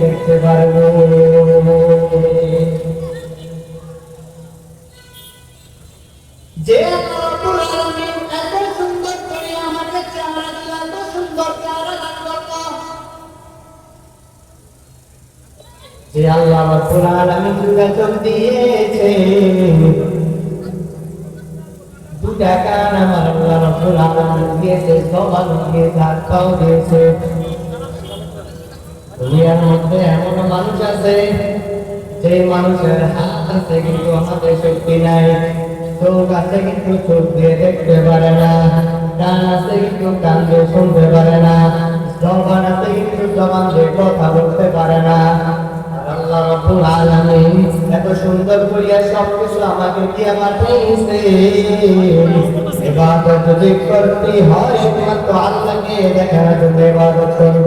দেখতে পারব যে এত সুন্দর করে দিল এত সুন্দর যে আল্লাহ আলামিন বেতন দিয়েছে দুটা কান আমার আল্লাহ রব্বুল দিয়েছে হাত দিয়েছে দুনিয়ার মধ্যে এমন মানুষ আছে যে মানুষের হাত আছে কিন্তু আমাদের শক্তি নাই, চোখ আছে কিন্তু চোখ দিয়ে দেখতে পারে না, কান আছে কিন্তু কান দিয়ে শুনতে পারে না, জবান আছে কিন্তু জবান দিয়ে কথা বলতে পারে না। আল্লাহ রাব্বুল আলামিন এত সুন্দর করিয়া সবকিছু আমাকে দিয়ে পাঠিয়েছে ইবাদত যদি করতে হয়, একমাত্র আল্লাহকে দেখার জন্য ইবাদত করব।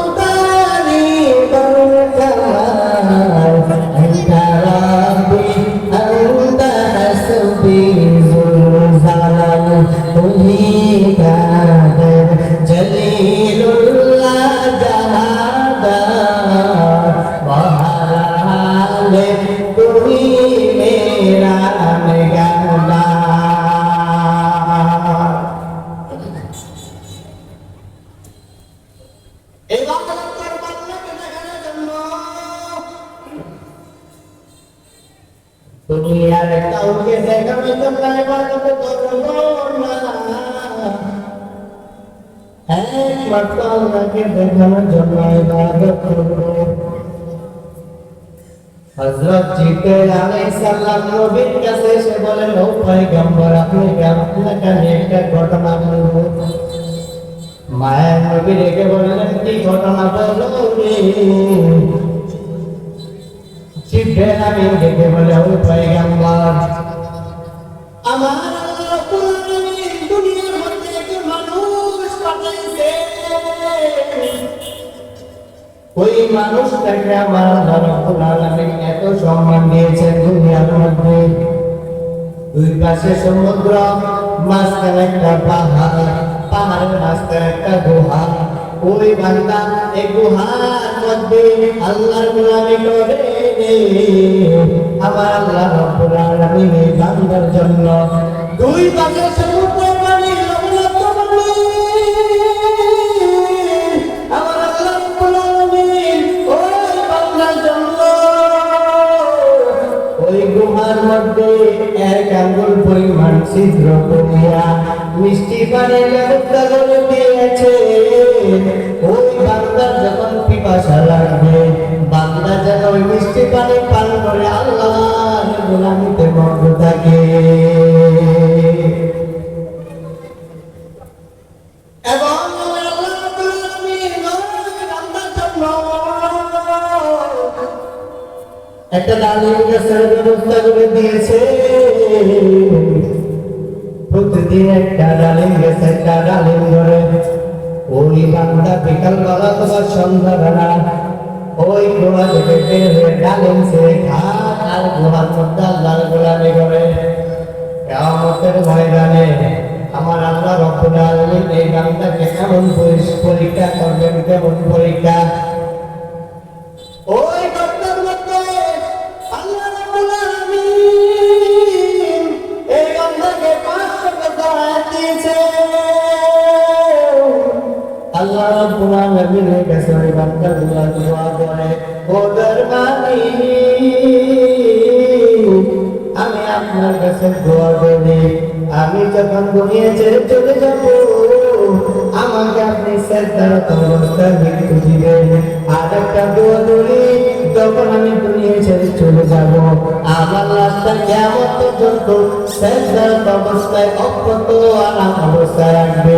কাউকে দেখানোর জন্য ইবাদত করব। না একমাত্র আল্লাহকে দেখানোর মায়ের জিব্রাইল আমিন বলে ও পয়গম্বর আমার ওই মানুষটাকে আমার আল্লাহ এত সম্মান দিয়েছেন দুনিয়ার মধ্যে দুই পাশে সমুদ্র মাঝখানে একটা পাহাড় পাহাড়ের মাঝখানে একটা গুহা ওই বান্দা এই গুহার মধ্যে আল্লাহর গোলামি করে। আমার আল্লাহ রাব্বুল আলামিন এই বান্দার জন্য দুই পাশে সমুদ্রের পানি ওই গুহার মধ্যে এক আঙ্গুল পরিমাণ ছিদ্র করিয়া মিষ্টি পানির ব্যবস্থা করে দিয়েছে। ওই বান্দার যখন পিপাসা লাগবে, বান্দা যেন ওই মিষ্টি পানি পান করে আল্লাহ গোলামিতে মগ্ন থাকে। একটা ডালিম গাছের ব্যবস্থা করে দিয়েছে। একটা ডালিম গাছ, একটা ডালিম ধরে। ওই বান্দা তোমার ওই থেকে বের হয়ে ডালিম সে আর গোলামি করে। কেমতের ময়দানে আমার আল্লাহ রব্বুল আলামিন এই বান্দাকে কেমন পরি- পরীক্ষা করবেন, কেমন পরীক্ষা? ওই আল্লাহ রাব্বুল আলামিনের কাছে ওই করে ওদের মালিক আমি আপনার কাছে দোয়া করি। আমি যখন দুনিয়া ছেড়ে চলে যাব, আমাকে আপনি শ্রদ্ধারত অবস্থায় মৃত্যু দিবেন আর একটা দোয়া করি, যখন আমি দুনিয়া ছেড়ে চলে যাব, আমার রাস্তা কেমন পর্যন্ত শ্রদ্ধারত অবস্থায় অক্ষত আরাম অবস্থায় রাখবে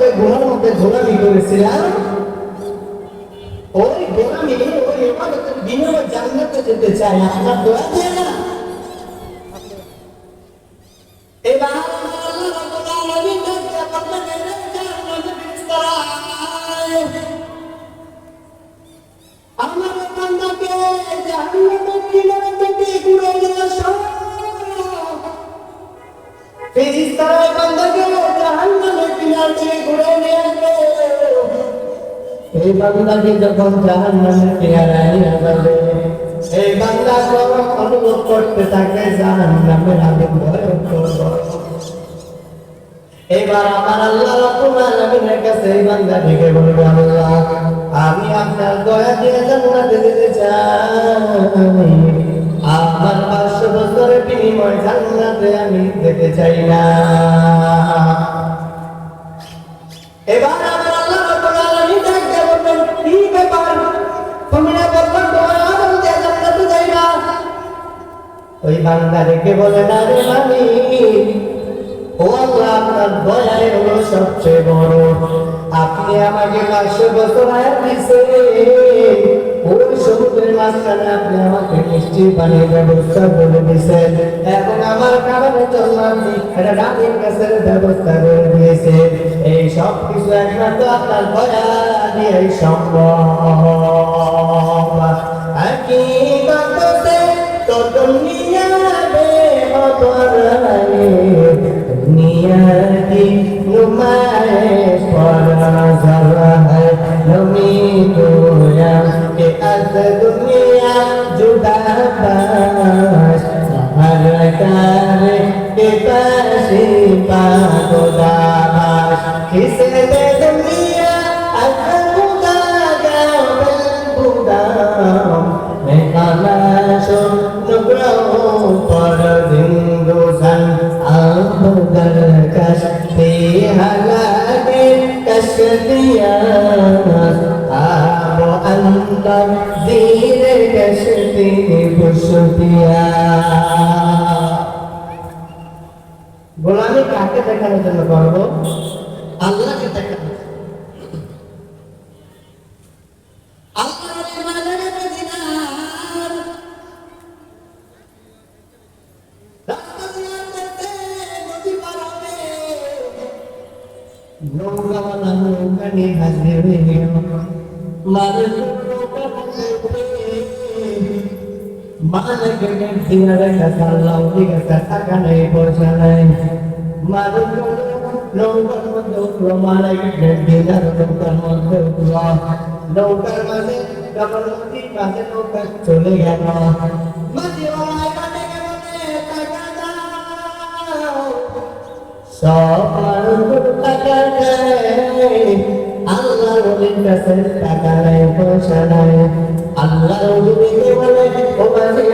যে গুণার মধ্যে গোলামি করেছিলাম। ওই গোলামি ওই ইবাদতের বিনিময় জান্নাতে যেতে চাই আপনার দয়া ফেরেশতারা বান্দাকে জাহান্নামের কিনারা ঘুরে নিয়ে যাবে এই বান্দা সব অনুভব করতে থাকে? জাহান নামের আগুন ভয়ঙ্কর। এবার আমার আল্লাহ রাব্বুল আলামিনের কাছে এই বান্দা ডেকে বলবে, আল্লাহ, আমি আপনার দয়া দিয়ে জান্নাতে যেতে চাই। আমার পাঁচশো বছরের বিনিময় জান্নাতে আমি যেতে চাই না। এবার না ওই বান্দা রেখে বলে, না রে মালিক ও আপনার দয়াই হলো সবচেয়ে বড়। আপনি আমাকে পাঁচশো বছর আয়াত দিছে ওই সমুদ্রের মাঝখানে আপনি আমাকে মিষ্টি পানির ব্যবস্থা করে দিয়েছেন। এবং আমার কারণে জন্য একটা ডাবের গাছের ব্যবস্থা করে দিয়েছেন এই সব কিছু একমাত্র আপনার দয়া দিয়ে সম্ভব। কি বাতাসে তো দুনিয়া বে হতরানি নুমায় পরা জালা হয় নমি সব দুনিয়া জুদা পাশ আমার কারে কে खुश কাছে আল্লাহ ওদিকে কাছে টাকা নেই পয়সা চলে গেল আল্লাহ আল্লাহ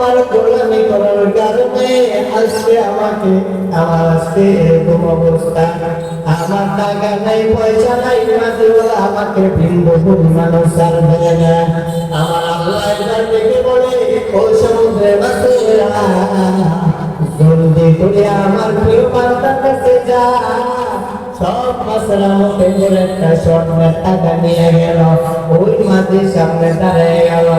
তোমার গোলামি করার কারণে আজকে আমাকে, আমার আজকে এরকম অবস্থা। আমার টাকা নাই, পয়সা নাই ওরা আমাকে ভিন্ন পরিমাণ সার দেয় না। আমার আল্লাহ এবার ডেকে বলে, ও সমুদ্রে জলদি করে আমার প্রিয় বান্দার কাছে যা। সব মশলা মুখে একটা শর্টের টাকা গেল। ওই মাঝে সামনে দাঁড়িয়ে গেল।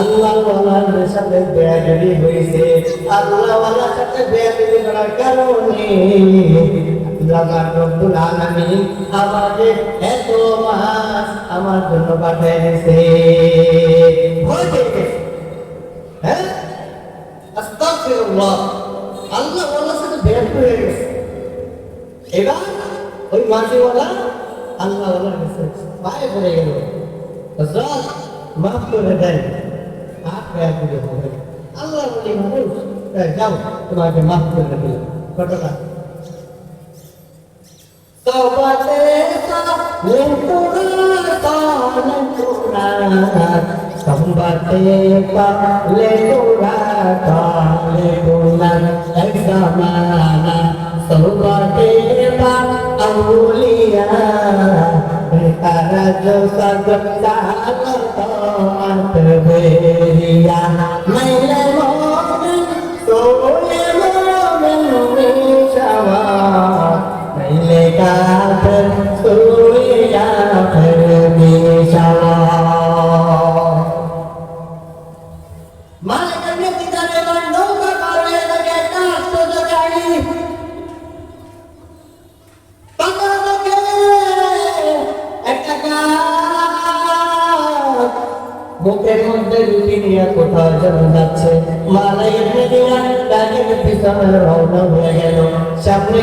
আল্লাহওয়ালার সাথে বেয়াদবি হয়েছে। আল্লাহওয়ালার সাথে বেয়াদবি করার কারণে আমার রব্বুল আলামিন আমাকে এত মাস আমার জন্য পাঠিয়েছে হয়ে হ্যাঁ? আস্তাগফিরুল্লাহ। আল্লাহ ওয়ালার সাথে বেয়াদবি হয়ে গেছে। এবার ওই মাঝিওয়ালা আল্লাহ ওয়ালার কাছে পায়ে পড়ে গেল। হযরত মাফ করে দেয়। আর বেয়াদ দিলে হবে না। আল্লাহ বলি মানুষ এই যাও তোমাকে মাফ করে দিল ঘটনা তবাতে লেকুনা তালেকুনা সম্বাতে লেকুনা তালেকুনা এক জামানা সম্বাতে আউলিয়া বেকারা जो सब বুকের মধ্যে রুটি নিয়ে কোথাও যেন যাচ্ছে। গাড়ির পিছনে রওনা হয়ে গেল। সামনে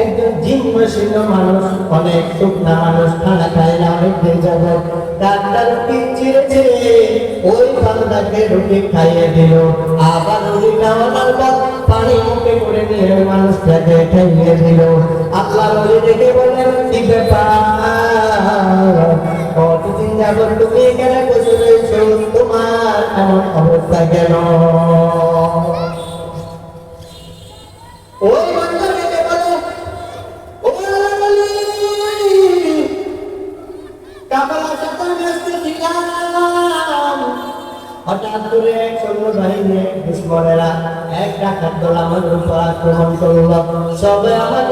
একজন জিন্ন শীর্ণ মানুষ, অনেক শুকনা মানুষ, খানা খায় না ডাক্তার রুটি ওই রুটি খাইয়ে দিল। আবার রুটি খাওয়ানোর পর পানি মুখে করে নিয়ে মানুষটাকে খাইয়ে দিল। আল্লাহ রলি দেখে অবস্থা কেন? হঠাৎ করে এক সৈন্য বাহিনী দুশ্মনেরা এক ডাকাত দল আমাদের উপর আক্রমণ করল। সবে আমাদের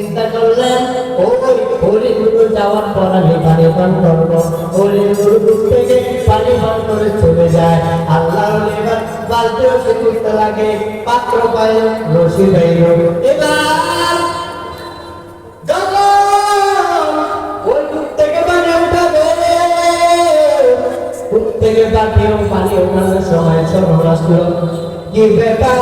চিন্তা করলেন, ওই হরিণগুলো যাওয়ার পর আমি পানি পান করব। কূপ থেকে পানি পান করে চলে যায়। বালতি রসি করতে লাগে, পাত্র পায় রসি এবার থেকে পানি ওঠানোর সময় আসলো কি ব্যাপার?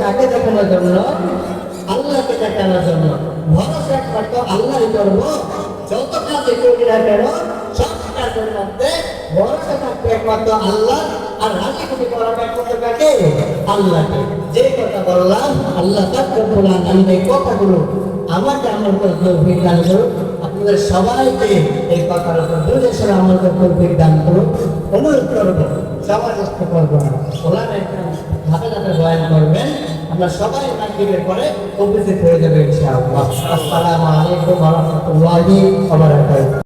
কাকে দেখানোর জন্য, আল্লাহকে দেখানোর জন্য। ভরসা একমাত্র আল্লাহ করব যত কাজে করি না কেন সব কাজের মধ্যে ভরসা থাকবে একমাত্র আল্লাহ। আর রাজি খুশি করাটা একমাত্র কাকে? আল্লাহকে। যে কথা বললাম, আল্লাহ তার রব্বুল আলামিন এই কথাগুলো আমাকে আমার উপর তৌফিক দান করুন আপনি তোমাদের সবাইকে এই কথার উপর বুঝে শুনে আমল তৌফিক দান করুন অনুরোধ করব, সবার চেষ্টা করব না। একটা ধাপে ধাপে বয়ান করবেন। আমরা সবাই মাগরিবের পরে উপস্থিত হয়ে যাবে ইনশাআল্লাহ। আসসালামু আলাইকুম ওয়া রাহমাতুল্লাহি ওয়া বারাকাতুহু।